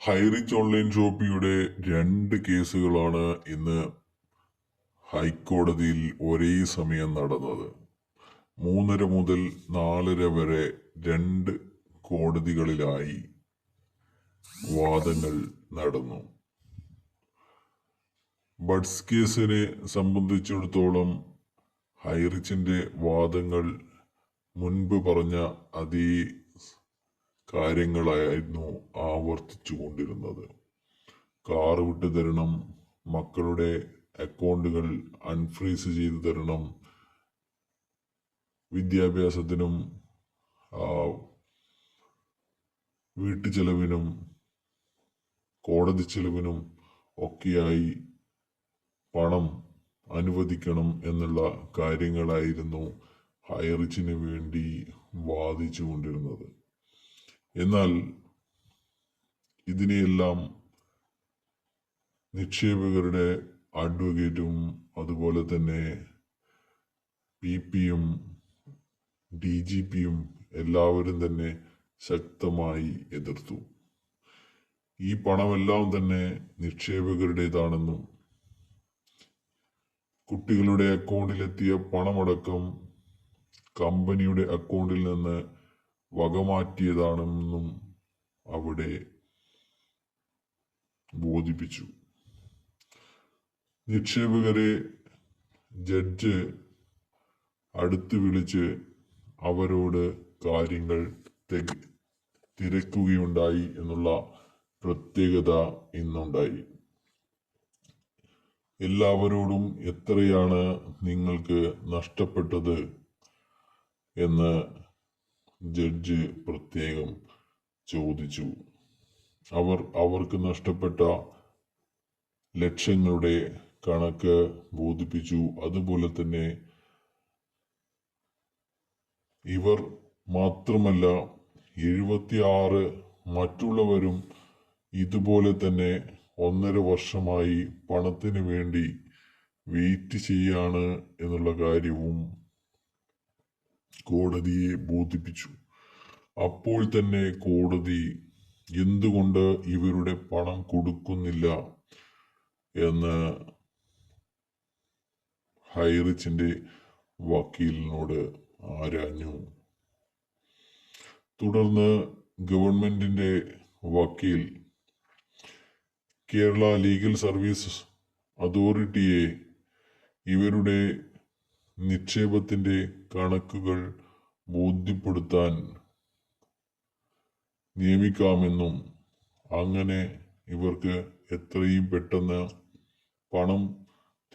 Highrich online ഷോപ്പിയുടെ രണ്ട് കേസുകളാണ് ഇന്ന് ഹൈക്കോടതിയിൽ ഒരേ സമയം നടന്നത്. മൂന്നര മുതൽ നാലര വരെ രണ്ട് കോടതികളിലായി വാദങ്ങൾ നടന്നു. ബഡ്സ് കേസിനെ സംബന്ധിച്ചിടത്തോളം ഹൈറിച്ചിന്റെ വാദങ്ങൾ മുൻപ് പറഞ്ഞ അതേ കാര്യങ്ങളായിരുന്നു ആവർത്തിച്ചു കൊണ്ടിരുന്നത് കാർ വിട്ടു തരണം മക്കളുടെ അക്കൗണ്ടുകൾ അൺഫ്രീസ് ചെയ്തു തരണം വിദ്യാഭ്യാസത്തിനും വീട്ടു ചെലവിനും കോടതി ചെലവിനും ഒക്കെയായി പണം അനുവദിക്കണം എന്നുള്ള കാര്യങ്ങളായിരുന്നു ഹൈറിച്ചിന് വേണ്ടി വാദിച്ചു കൊണ്ടിരുന്നത് എന്നാൽ ഇതിനെയെല്ലാം നിക്ഷേപകരുടെ അഡ്വക്കേറ്റും അതുപോലെ തന്നെ പി പിയും ഡി ജി പിയും എല്ലാവരും തന്നെ ശക്തമായി എതിർത്തു. ഈ പണമെല്ലാം തന്നെ നിക്ഷേപകരുടേതാണെന്നും കുട്ടികളുടെ അക്കൗണ്ടിലെത്തിയ പണമടക്കം കമ്പനിയുടെ അക്കൗണ്ടിൽ നിന്ന് വകമാറ്റിയതാണെന്നും അവിടെ ബോധിപ്പിച്ചു. നിക്ഷേപകരെ ജഡ്ജ് അടുത്ത് വിളിച്ച് അവരോട് കാര്യങ്ങൾ തിരക്കുകയുണ്ടായി എന്നുള്ള പ്രത്യേകത ഇന്നുണ്ടായി. എല്ലാവരോടും എത്രയാണ് നിങ്ങൾക്ക് നഷ്ടപ്പെട്ടത് എന്ന് ജഡ്ജ് പ്രത്യേകം ചോദിച്ചു. അവർ അവർക്ക് നഷ്ടപ്പെട്ട ലക്ഷ്യങ്ങളുടെ കണക്ക് ബോധിപ്പിച്ചു. അതുപോലെ തന്നെ ഇവർ മാത്രമല്ല എഴുപത്തിയാറ് മറ്റുള്ളവരും ഇതുപോലെ തന്നെ ഒന്നര വർഷമായി പണത്തിന് വേണ്ടി വെയിറ്റ് ചെയ്യാണ് എന്നുള്ള കാര്യവും കോടതിയെ ബോധിപ്പിച്ചു. അപ്പോൾ തന്നെ കോടതി എന്തുകൊണ്ട് ഇവരുടെ പണം കൊടുക്കുന്നില്ല എന്ന് ഹൈറിച്ചിന്റെ വക്കീലിനോട് ആരാഞ്ഞു. തുടർന്ന് ഗവൺമെന്റിന്റെ വക്കീൽ കേരള ലീഗൽ സർവീസ് അതോറിറ്റിയെ ഇവരുടെ നിക്ഷേപത്തിന്റെ കണക്കുകൾ ബോധ്യപ്പെടുത്താൻ നിയമിക്കാമെന്നും അങ്ങനെ ഇവർക്ക് എത്രയും പെട്ടെന്ന് പണം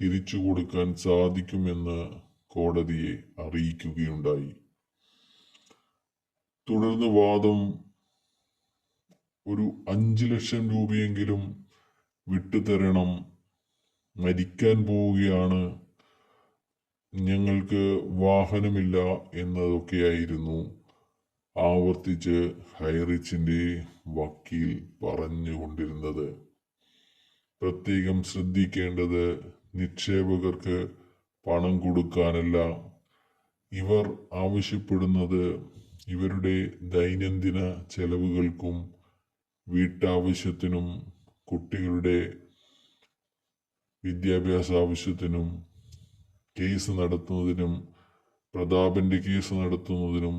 തിരിച്ചു കൊടുക്കാൻ സാധിക്കുമെന്ന് കോടതിയെ അറിയിക്കുകയുണ്ടായി. തുടർന്ന് വാദം ഒരു അഞ്ച് ലക്ഷം രൂപയെങ്കിലും വിട്ടുതരണം മരിക്കാൻ പോവുകയാണ് ഞങ്ങൾക്ക് വാഹനമില്ല എന്നതൊക്കെയായിരുന്നു. ആവർത്തിച്ച് ഹൈറിച്ചിന്റെ വക്കീൽ പറഞ്ഞുകൊണ്ടിരുന്നത്. പ്രത്യേകം ശ്രദ്ധിക്കേണ്ടത് നിക്ഷേപകർക്ക് പണം കൊടുക്കാനല്ല. ഇവർ ആവശ്യപ്പെടുന്നത് ഇവരുടെ ദൈനംദിന ചെലവുകൾക്കും വീട്ടാവശ്യത്തിനും കുട്ടികളുടെ വിദ്യാഭ്യാസ ആവശ്യത്തിനും കേസ് നടത്തുന്നതിനും പ്രതാപന്റെ കേസ് നടത്തുന്നതിനും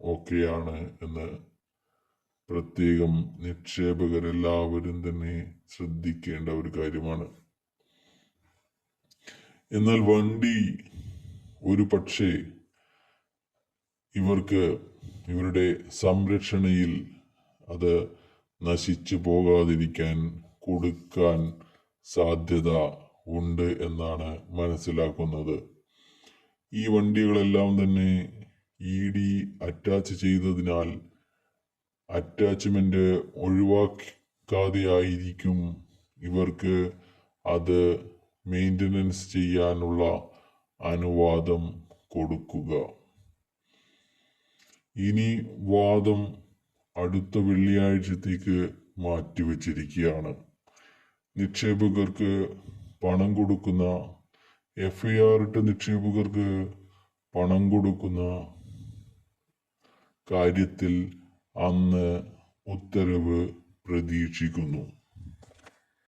ഒക്കെയാണ് എന്ന് പ്രത്യേകം നിക്ഷേപകരെല്ലാവരും തന്നെ ശ്രദ്ധിക്കേണ്ട ഒരു കാര്യമാണ്. എന്നാൽ വണ്ടി ഒരു പക്ഷേ ഇവർക്ക് ഇവരുടെ സംരക്ഷണയിൽ അത് നശിച്ചു പോകാതിരിക്കാൻ കൊടുക്കാൻ സാധ്യത ഉണ്ട് എന്നാണ് മനസ്സിലാക്കുന്നത്. ഈ വണ്ടികളെല്ലാം തന്നെ ഇ ഡി അറ്റാച്ച് ചെയ്തതിനാൽ അറ്റാച്ച്മെന്റ് ഒഴിവാക്കാതെയായിരിക്കും ഇവർക്ക് അത് മെയിന്റനൻസ് ചെയ്യാനുള്ള അനുവാദം കൊടുക്കുക. ഇനി വാദം അടുത്ത വെള്ളിയാഴ്ചത്തേക്ക് മാറ്റിവെച്ചിരിക്കുകയാണ്. നിക്ഷേപകർക്ക് പണം കൊടുക്കുന്ന എഫ് ഐ ആർ ഇട്ട നിക്ഷേപകർക്ക് പണം കൊടുക്കുന്ന കാര്യത്തിൽ അന്ന് ഉത്തരവ് പ്രതീക്ഷിക്കുന്നു.